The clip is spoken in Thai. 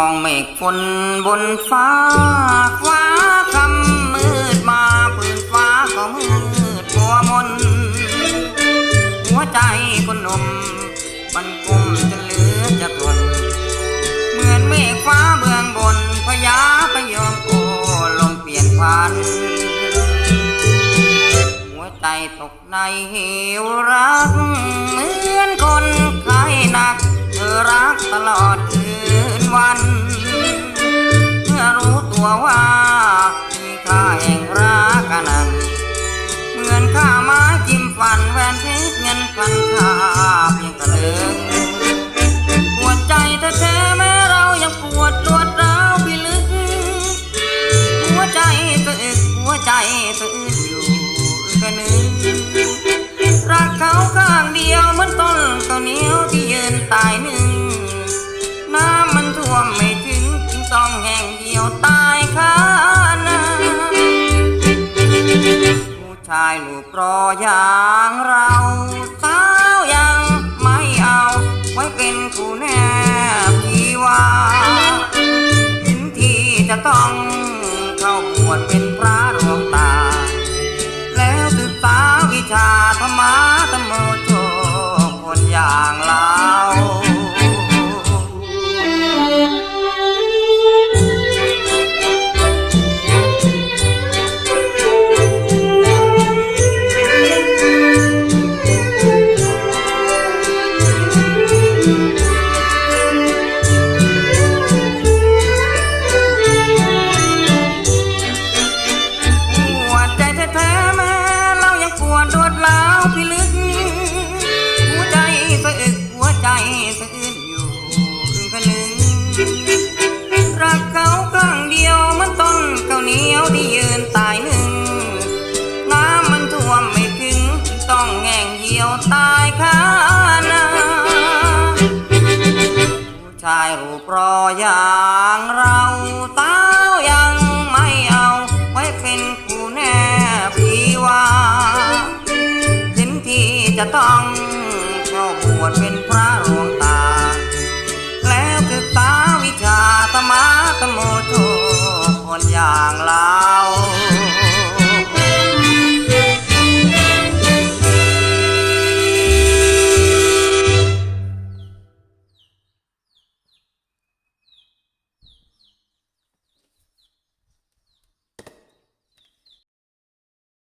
องเมฆฝนบนฟ้าฟ้าคำมืดมาปืนฟ้าก็มืดมัวมน หัวใจคนหนุ่มมันกุมจนเหลือจะทนเหมือนเมฆฟ้าเบื้องบนพยาพยอมโอลมเปลี่ยนพัน หัวใจตกในเหวรัก เหมือนคนไข้หนักเธอรักตลอด วัน เมื่อรู้ตัวว่ามีค่าแห่งรักกันนั้นเหมือนข้าไม้จิ้มฟันแหวนเพชรเงินพันค่าเพียงกระเลิงหัวใจแท้แม้เรายังปวดรวดร้าวพิลึก หัวใจสะอึกหัวใจสะอึกอยู่กระนึงรักเขาข้างเดียวเหมือนต้น ลูกรออย่างเราสาวยังไม่เอาไว้เป็นคู่แนบทีวาถึงที่จะต้องเข้าบวชเป็นพระรวงตา แล้วศึกษาวิชาธรรมะธรรมโมโชคนอย่าง อย่างเราเต้ายังไม่เอาไว้เป็นผู้แน่พีวาถึงที่จะต้องเข้าบวชเป็นพระหลวงตา แล้วศึกษาวิชาธรรมะธรรมโมโทคนอย่างเรา